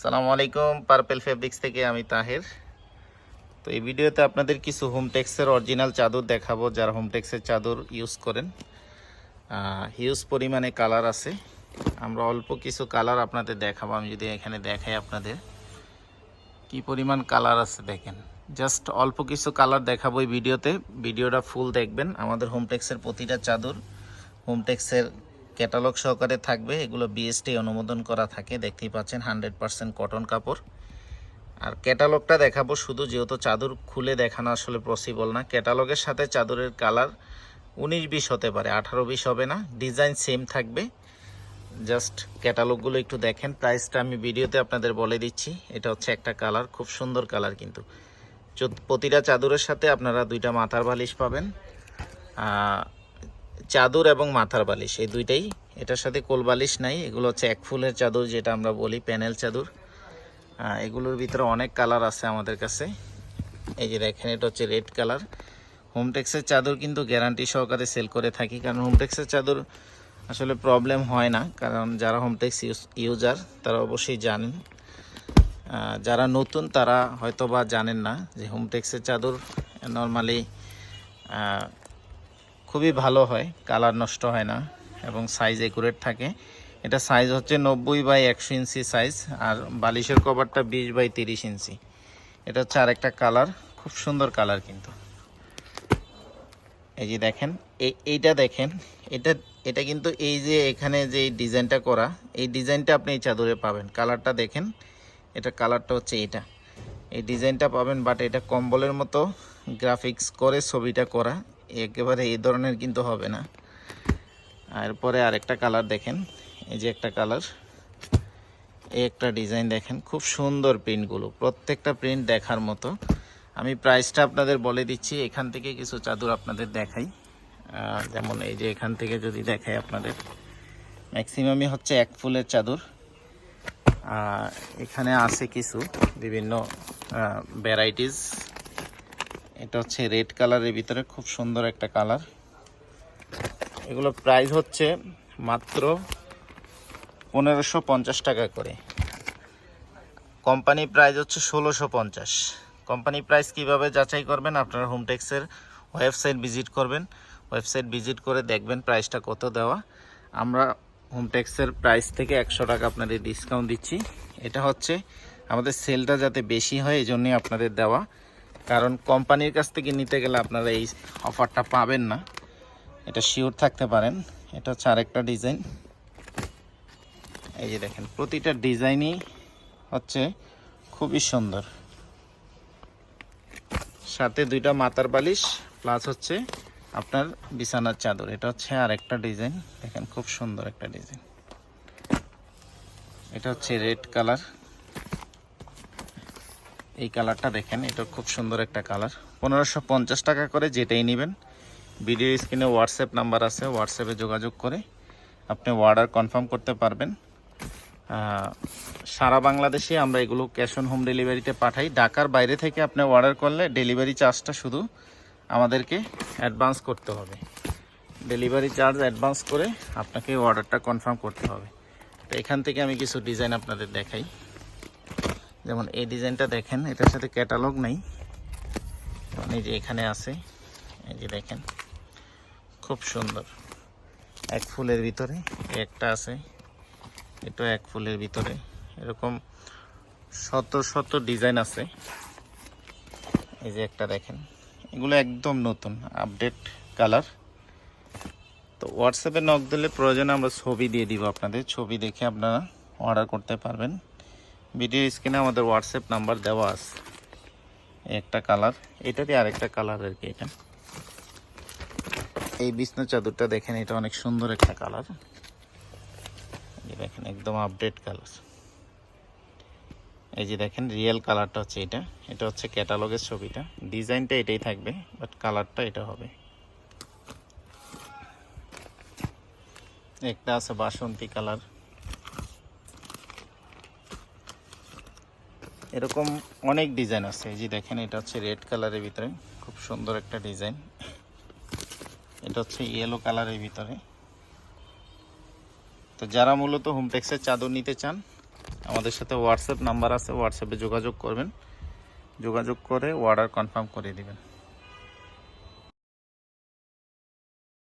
সালামু আলাইকুম purple fabrics থেকে আমি তাহের। তো এই ভিডিওতে আপনাদের কিছু হোমটেক্সের অরিজিনাল চাদর দেখাবো, যারা হোমটেক্সের চাদর ইউজ করেন। হিউজ পরিমাণে কালার আছে। আমরা অল্প কিছু কালার আপনাদের দেখাবো, আমি যদি এখানে দেখাই আপনাদের। কি পরিমাণ কালার আছে দেখেন। জাস্ট অল্প কিছু কালার দেখাবো এই ভিডিওতে। ভিডিওটা ফুল দেখবেন। আমাদের হোমটেক্সের প্রতিটা চাদর হোমটেক্সের ক্যাটালগ সহকারে থাকবে। এগুলো বিএসটি অনুমোদন করা থাকে। দেখতেই পাচ্ছেন হান্ড্রেড পার্সেন্ট কটন কাপড়। আর ক্যাটালগটা দেখাবো শুধু, যেহেতু চাদর খুলে দেখানো আসলে পসিবল না। ক্যাটালগের সাথে চাদরের কালার উনিশ বিশ হতে পারে, আঠারো বিশ হবে না। ডিজাইন সেম থাকবে। জাস্ট ক্যাটালগুলো একটু দেখেন। প্রাইসটা আমি ভিডিওতে আপনাদের বলে দিচ্ছি। এটা হচ্ছে একটা কালার খুব সুন্দর কালার কিন্তু। প্রতিটা চাদরের সাথে আপনারা দুইটা মাথার বালিশ পাবেন। চাদর এবং মাথার বালিশ, এই দুইটাই। এটার সাথে কোল বালিশ নাই, এগুলো হচ্ছে এক ফুলের চাদর, যেটা আমরা বলি প্যানেল চাদর। এগুলোর ভিতরে অনেক কালার আছে আমাদের কাছে। এই যে দেখেন, এটা হচ্ছে রেড কালার। হোমটেক্সের চাদর কিন্তু গ্যারান্টি সহকারে সেল করে থাকি, কারণ হোমটেক্সের চাদর আসলে প্রবলেম হয় না, কারণ যারা হোমটেক্স ইউজার, তারা অবশ্যই জানেন। যারা নতুন, তারা হয়তো বা জানেন না যে হোমটেক্সের চাদর নর্মালি খুবই ভালো হয় কালার নষ্ট হয় না এবং সাইজ একুরেট থাকে। এটা সাইজ হচ্ছে নব্বই বাই একশো ইঞ্চি সাইজ আর বালিশের কভারটা বিশ বাই তিরিশ ইঞ্চি এটা হচ্ছে আরেকটা কালার খুব সুন্দর কালার কিন্তু। এই যে দেখেন এই এইটা দেখেন, এটা এটা কিন্তু এই যে এখানে যে ডিজাইনটা করা, এই ডিজাইনটা আপনি এই চাদরে পাবেন। কালারটা দেখেন, এটা কালারটা হচ্ছে এটা। এই ডিজাইনটা পাবেন বাট এটা কম্বলের মতো গ্রাফিক্স করে ছবিটা করা। একেবারে এই ধরনের কিন্তু হবে না। এরপরে আরেকটা কালার দেখেন। এই যে একটা কালার। এই একটা ডিজাইন দেখেন। খুব সুন্দর প্রিন্টগুলো। প্রত্যেকটা প্রিন্ট দেখার মতো। আমি প্রাইসটা আপনাদের বলে দিচ্ছি। এখান থেকে কিছু চাদর আপনাদের দেখাই। যেমন এই যে এখান থেকে যদি দেখাই আপনাদের। ম্যাক্সিমামই হচ্ছে এক ফুলের চাদর। এখানে আছে কিছু বিভিন্ন ভ্যারাইটিস এটা হচ্ছে রেড কালারের ভিতরে খুব সুন্দর একটা কালার। এগুলো প্রাইস হচ্ছে মাত্র পনেরোশো পঞ্চাশ টাকা করে। কোম্পানি প্রাইস হচ্ছে ষোলোশো পঞ্চাশ। কোম্পানি প্রাইস কীভাবে যাচাই করবেন আপনারা হোমটেক্সের ওয়েবসাইট ভিজিট করবেন। ওয়েবসাইট ভিজিট করে দেখবেন প্রাইসটা কত দেওয়া। আমরা হোমটেক্সের প্রাইস থেকে একশো টাকা আপনাদের ডিসকাউন্ট দিচ্ছি। এটা হচ্ছে আমাদের সেলটা যাতে বেশি হয় এই জন্যই আপনাদের দেওয়া। কারণ কোম্পানির কাছ থেকে নিতে গেলে আপনারা এই অফারটা পাবেন না। এটা শিওর থাকতে পারেন। এটা হচ্ছে আরেকটা ডিজাইন এই যে দেখেন, প্রতিটা ডিজাইনই হচ্ছে খুবই সুন্দর। সাথে দুইটা মাথার বালিশ প্লাস হচ্ছে আপনার বিছানার চাদর। এটা হচ্ছে আরেকটা ডিজাইন দেখেন, খুব সুন্দর একটা ডিজাইন এটা হচ্ছে রেড কালার এই কালারটা দেখেন, এটা খুব সুন্দর একটা কালার। পনেরোশো পঞ্চাশ টাকা করে যেটাই নেবেন। ভিডিও স্ক্রিনে হোয়াটসঅ্যাপ নাম্বার আছে হোয়াটসঅ্যাপে যোগাযোগ করে আপনি অর্ডার কনফার্ম করতে পারবেন। সারা বাংলাদেশে আমরা এগুলো ক্যাশ অন হোম ডেলিভারিতে পাঠাই। ঢাকার বাইরে থেকে আপনি অর্ডার করলে ডেলিভারি চার্জটা শুধু আমাদেরকে অ্যাডভান্স করতে হবে। ডেলিভারি চার্জ অ্যাডভান্স করে আপনাকে অর্ডারটা কনফার্ম করতে হবে। তো এখান থেকে আমি কিছু ডিজাইন আপনাদের দেখাই। যেমন এই ডিজাইনটা দেখেন, এটার সাথে ক্যাটালগ নেই। এই যে এখানে আছে, এই যে দেখেন, খুব সুন্দর। এক ফুলের ভিতরে একটা আছে এটা এক ফুলের ভিতরে। এরকম শত শত ডিজাইন আছে। এই যে একটা দেখেন, এগুলো একদম নতুন আপডেট কালার তো হোয়াটসঅ্যাপে নক দিলে প্রয়োজনে আমরা ছবি দিয়ে দিব আপনাদের, ছবি দেখে আপনারা অর্ডার করতে পারবেন। ভিডিও স্ক্রিনে আমাদের হোয়াটসঅ্যাপ নাম্বার দেওয়া আছে। একটা কালার এটারই আরেকটা কালার আর কি এটা? এই বিছনা চাদরটা দেখেন, এটা অনেক সুন্দর একটা কালার দেখেন, একদম আপডেট কালার এই যে দেখেন রিয়েল কালারটা হচ্ছে এটা। এটা হচ্ছে ক্যাটালগের ছবিটা। ডিজাইনটা এটাই থাকবে বাট কালারটা এটা হবে। একটা আছে বাসন্তী কালার এরকম অনেক ডিজাইন আছে। এই যে দেখেন, এটা হচ্ছে রেড কালারের ভিতরে। খুব সুন্দর একটা ডিজাইন এটা হচ্ছে ইয়েলো কালারের ভিতরে। তো যারা মূলত হোমটেক্সের চাদর নিতে চান, আমাদের সাথে হোয়াটসঅ্যাপ নাম্বার আছে। হোয়াটসঅ্যাপে যোগাযোগ করবেন। যোগাযোগ করে অর্ডার কনফার্ম করে দিবেন।